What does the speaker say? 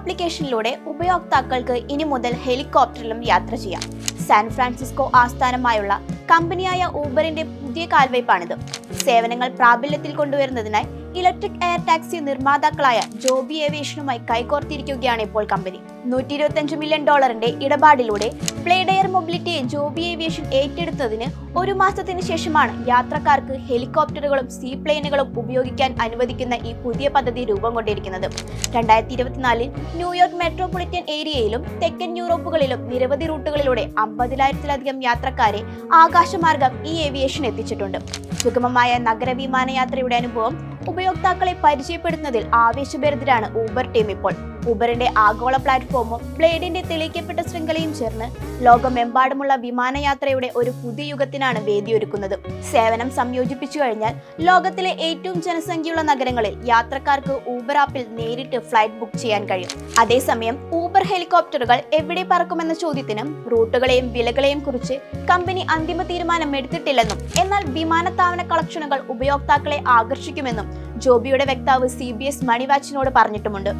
ആപ്ലിക്കേഷനിലൂടെ ഉപയോക്താക്കൾക്ക് ഇനി മുതൽ ഹെലികോപ്റ്ററിലും യാത്ര ചെയ്യാം. സാൻ ഫ്രാൻസിസ്കോ ആസ്ഥാനമായുള്ള കമ്പനിയായ ഊബറിന്റെ പുതിയ കാൽവയ്പാണിത് സേവനങ്ങൾ പ്രാബല്യത്തിൽ കൊണ്ടുവരുന്നതിനായി ഇലക്ട്രിക് എയർ ടാക്സി നിർമ്മാതാക്കളായ ജോബി ഏവിയേഷനുമായി കൈകോർത്തിരിക്കുകയാണ് ഇപ്പോൾ കമ്പനി. നൂറ്റി ഇരുപത്തഞ്ച് മില്യൺ ഡോളറിന്റെ ഇടപാടിലൂടെ പ്ലേഡ് എയർ മൊബിലിറ്റിയെ ജോബി ഏവിയേഷൻ ഏറ്റെടുത്തതിന് ഒരു മാസത്തിന് ശേഷമാണ് യാത്രക്കാർക്ക് ഹെലികോപ്റ്ററുകളും സീ പ്ലെയിനുകളും ഉപയോഗിക്കാൻ അനുവദിക്കുന്ന ഈ പുതിയ പദ്ധതി രൂപം കൊണ്ടിരിക്കുന്നത്. രണ്ടായിരത്തി ഇരുപത്തിനാലിൽ ന്യൂയോർക്ക് മെട്രോപൊളിറ്റൻ ഏരിയയിലും തെക്കൻ യൂറോപ്പുകളിലും നിരവധി റൂട്ടുകളിലൂടെ അമ്പതിനായിരത്തിലധികം യാത്രക്കാരെ ആകാശമാർഗം ഈ ഏവിയേഷൻ എത്തിച്ചിട്ടുണ്ട്. സുഗമമായ നഗര വിമാനയാത്രയുടെ അനുഭവം ഉപയോക്താക്കളെ പരിചയപ്പെടുന്നതിൽ ആവേശഭരിതരാണ് ഊബർ ടീം ഇപ്പോൾ. ഊബറിന്റെ ആഗോള പ്ലാറ്റ്ഫോമും ബ്ലേഡിന്റെ തെളിയിക്കപ്പെട്ട ശൃംഖലയും ചേർന്ന് ലോകമെമ്പാടുമുള്ള വിമാനയാത്രയുടെ ഒരു പുതിയ യുഗത്തിനാണ് വേദിയൊരുക്കുന്നത്. സേവനം സംയോജിപ്പിച്ചു കഴിഞ്ഞാൽ ലോകത്തിലെ ഏറ്റവും ജനസംഖ്യയുള്ള നഗരങ്ങളിൽ യാത്രക്കാർക്ക് ഊബർ ആപ്പിൽ നേരിട്ട് ഫ്ലൈറ്റ് ബുക്ക് ചെയ്യാൻ കഴിയും. അതേസമയം ഊബർ ഹെലികോപ്റ്ററുകൾ എവിടെ പറക്കുമെന്ന ചോദ്യത്തിനും റൂട്ടുകളെയും വിലകളെയും കുറിച്ച് കമ്പനി അന്തിമ തീരുമാനം എടുത്തിട്ടില്ലെന്നും എന്നാൽ വിമാനത്താവന കളക്ഷനുകൾ ഉപയോക്താക്കളെ ആകർഷിക്കുമെന്നും ജോബിയുടെ വക്താവ് സി ബി എസ് മണിവാച്ചിനോട് പറഞ്ഞിട്ടുമുണ്ട്.